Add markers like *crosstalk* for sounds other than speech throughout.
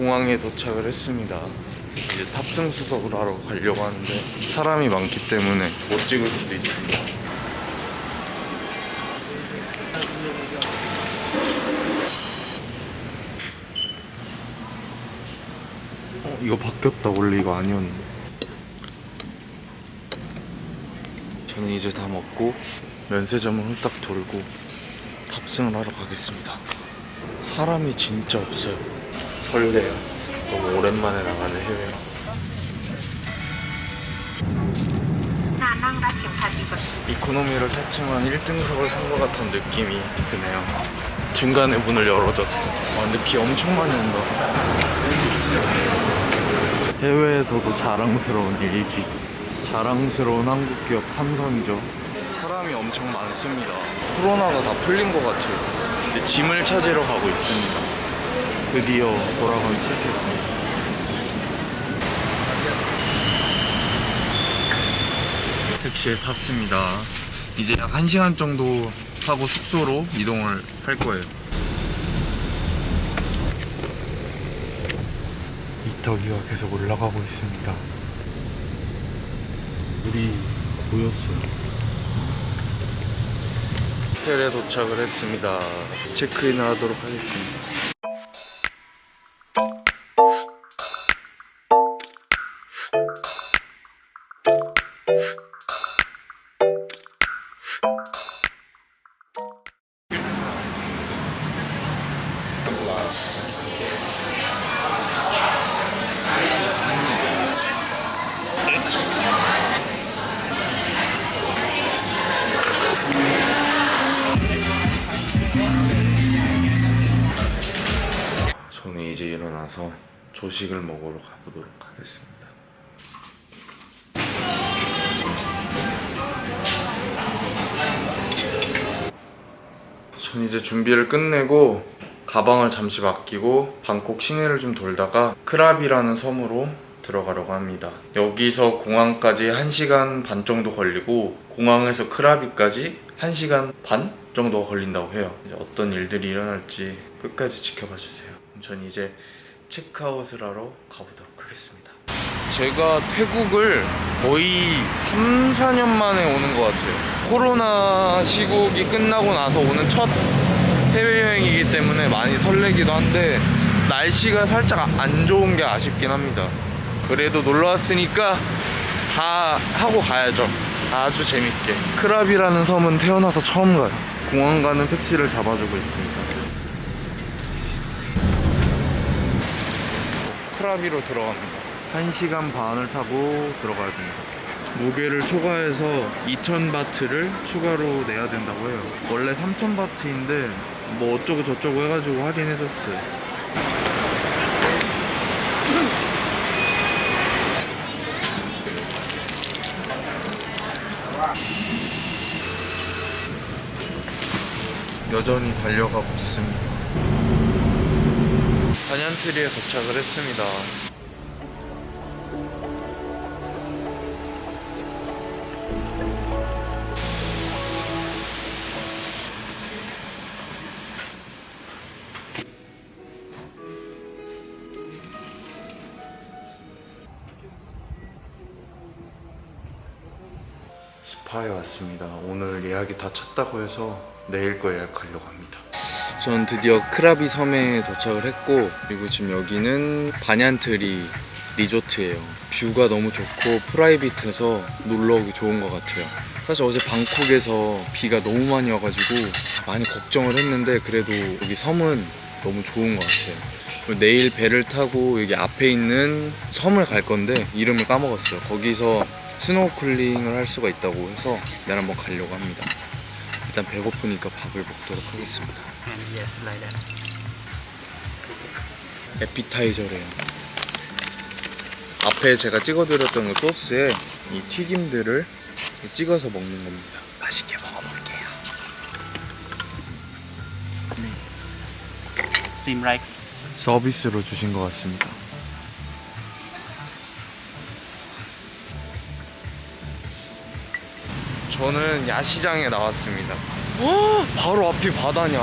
공항에 도착을 했습니다. 이제 탑승 수속을 하러 가려고 하는데 사람이 많기 때문에 못 찍을 수도 있습니다. 어, 이거 바뀌었다. 원래 이거 아니었는데. 저는 이제 다 먹고 면세점을 홀딱 돌고 탑승을 하러 가겠습니다. 사람이 진짜 없어요. 설레요. 너무 오랜만에 나가는 해외여. 이코노미를 탔지만 1등석을 탄 것 같은 느낌이 드네요. 중간에 문을 열어줬어. 와, 아, 근데 비 엄청 많이 온다. 해외에서도 자랑스러운 LG. 자랑스러운 한국 기업 삼성이죠. 사람이 엄청 많습니다. 코로나가 다 풀린 것 같아요. 근데 짐을 찾으러 가고 있습니다. 드디어 돌아가기 시작했습니다. 택시에 탔습니다. 이제 약 1시간 정도 타고 숙소로 이동을 할 거예요. 미터기가 계속 올라가고 있습니다. 물이 고였어요. 호텔에 도착을 했습니다. 체크인을 하도록 하겠습니다. 저는 이제 일어나서 조식을 먹으러 가보도록 하겠습니다. 전 이제 준비를 끝내고 가방을 잠시 맡기고 방콕 시내를 좀 돌다가 크랍이라는 섬으로 들어가려고 합니다. 여기서 공항까지 1시간 반 정도 걸리고 공항에서 크라비까지 1시간 반 정도가 걸린다고 해요. 어떤 일들이 일어날지 끝까지 지켜봐 주세요. 전 이제 체크아웃을 하러 가보도록 하겠습니다. 제가 태국을 거의 3, 4년 만에 오는 것 같아요. 코로나 시국이 끝나고 나서 오는 첫 해외여행이기 때문에 많이 설레기도 한데 날씨가 살짝 안 좋은 게 아쉽긴 합니다. 그래도 놀러 왔으니까 다 하고 가야죠. 아주 재밌게. 크랍이라는 섬은 태어나서 처음 가요. 공항 가는 택시를 잡아주고 있습니다. 크라비로 들어갑니다. 1시간 반을 타고 들어가야 됩니다. 무게를 초과해서 2,000바트를 추가로 내야 된다고 해요. 원래 3,000바트인데 뭐 어쩌고 저쩌고 해가지고 할인해줬어요. 여전히 달려가고 있습니다. 단얀트리에 도착을 했습니다. 스파에 왔습니다. 오늘 예약이 다 찼다고 해서 내일 거 예약하려고 합니다. 전 드디어 크라비 섬에 도착을 했고 그리고 지금 여기는 바냔트리 리조트예요. 뷰가 너무 좋고 프라이빗해서 놀러 오기 좋은 것 같아요. 사실 어제 방콕에서 비가 너무 많이 와가지고 많이 걱정을 했는데 그래도 여기 섬은 너무 좋은 것 같아요. 내일 배를 타고 여기 앞에 있는 섬을 갈 건데 이름을 까먹었어요. 거기서 스노우쿨링을 할 수가 있다고 해서 내일 한번 가려고 합니다. 일단 배고프니까 밥을 먹도록 하겠습니다. 에피타이저래요. 앞에 제가 찍어드렸던 그 소스에 이 튀김들을 찍어서 먹는 겁니다. 맛있게 먹어볼게요. seem like 서비스로 주신 것 같습니다. 저는 야시장에 나왔습니다. 바로 앞이 바다냐.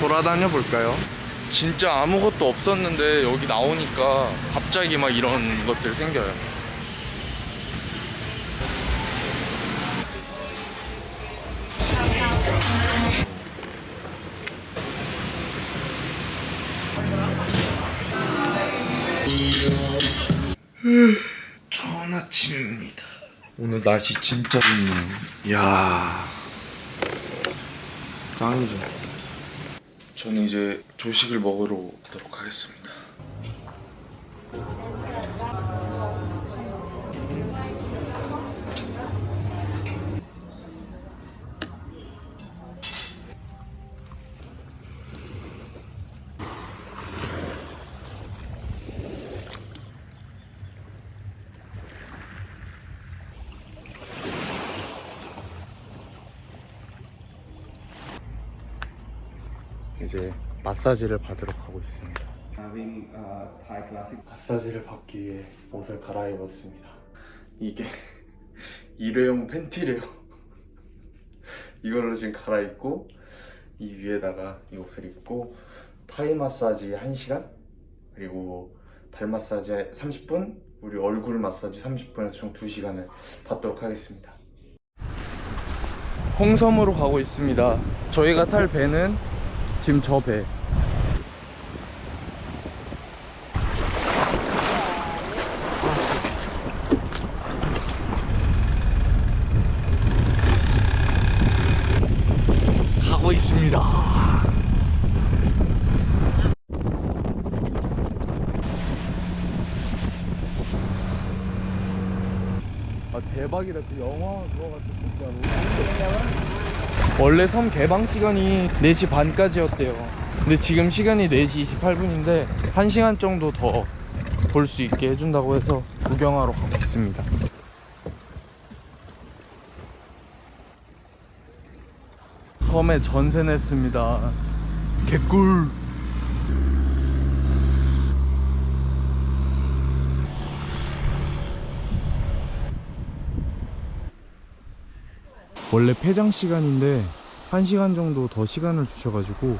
돌아다녀 볼까요? 진짜 아무것도 없었는데 여기 나오니까 갑자기 막 이런 것들 생겨요. 좋은 아침입니다. 오늘 날씨 진짜 좋네요. 이야. 짱이죠. 저는 이제 조식을 먹으러 가도록 하겠습니다. 이제 마사지를 받으러 가고 있습니다. 마사지를 받기 위해 옷을 갈아입었습니다. 이게 *laughs* 일회용 팬티래요. *laughs* 이걸로 지금 갈아입고 이 위에다가 이 옷을 입고 타이 마사지 1시간 그리고 발 마사지 30분 우리 얼굴 마사지 30분에서 총 2시간을 받도록 하겠습니다. 홍섬으로 가고 있습니다. 저희가 탈 배는 지금 저 배. 가고 있습니다. 아 대박이다 그 영화 그거 같아 진짜로 원래 섬 개방 시간이 4시 반까지였대요. 근데 지금 시간이 4시 28분인데 1시간 정도 더 볼 수 있게 해준다고 해서 구경하러 가고 있습니다. 섬에 전세 냈습니다. 개꿀 원래 폐장 시간인데 1시간 정도 더 시간을 주셔가지고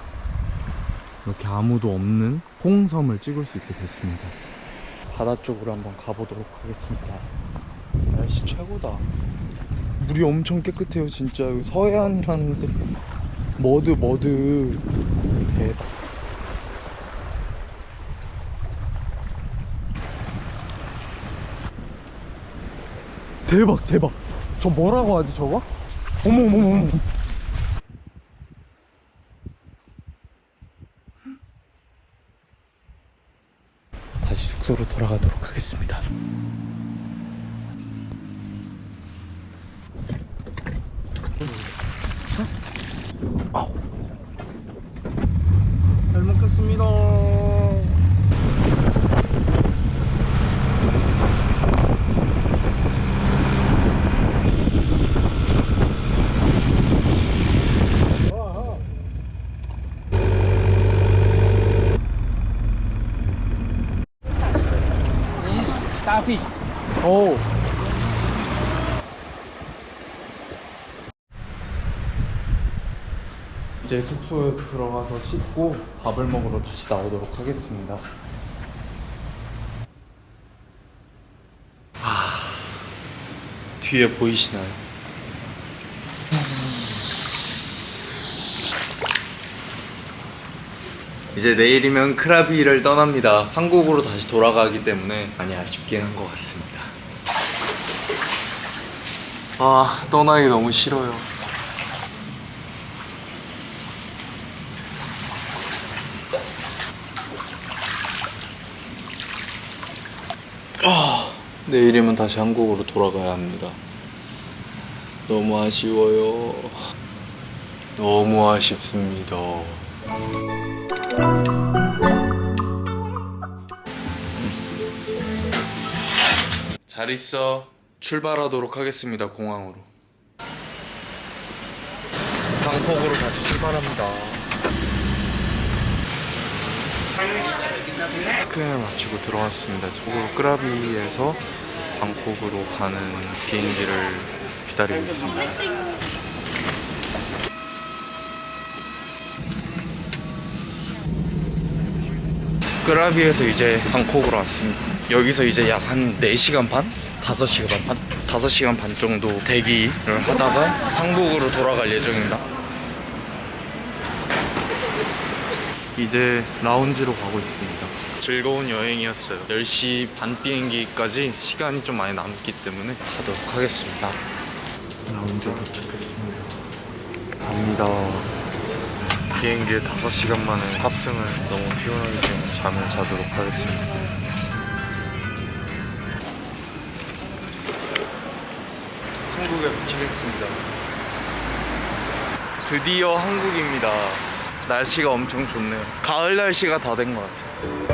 이렇게 아무도 없는 홍섬을 찍을 수 있게 됐습니다. 바다 쪽으로 한번 가보도록 하겠습니다. 날씨 최고다. 물이 엄청 깨끗해요 진짜. 여기 서해안이라는데. 머드 머드. 대박 대박 대박. 저 뭐라고 하지 저거? 어머 어머 어머. 다시 숙소로 돌아가도록 하겠습니다 이제 숙소에 들어가서 씻고 밥을 먹으러 다시 나오도록 하겠습니다. 아, 뒤에 보이시나요? 이제 내일이면 크라비를 떠납니다. 한국으로 다시 돌아가기 때문에 많이 아쉽긴 한 것 같습니다. 아, 떠나기 너무 싫어요. 아, 내일이면 다시 한국으로 돌아가야 합니다. 너무 아쉬워요. 너무 아쉽습니다. 잘 있어. 출발하도록 하겠습니다, 공항으로. 방콕으로 다시 출발합니다. 체크인을 마치고 들어왔습니다. 지금 끄라비에서 방콕으로 가는 비행기를 기다리고 있습니다. 끄라비에서 이제 방콕으로 왔습니다. 여기서 이제 약 한 4시간 반? 5시간 반? 5시간 반 정도 대기를 하다가 한국으로 돌아갈 예정입니다. 이제 라운지로 가고 있습니다. 즐거운 여행이었어요. 10시 반 비행기까지 시간이 좀 많이 남기 때문에 가도록 하겠습니다. 라운지 도착했습니다. 갑니다. 비행기에 5시간 만에 탑승을 너무 피곤하기 때문에 잠을 자도록 하겠습니다. 한국에 도착했습니다. 드디어 한국입니다. 날씨가 엄청 좋네요. 가을 날씨가 다 된 것 같아요.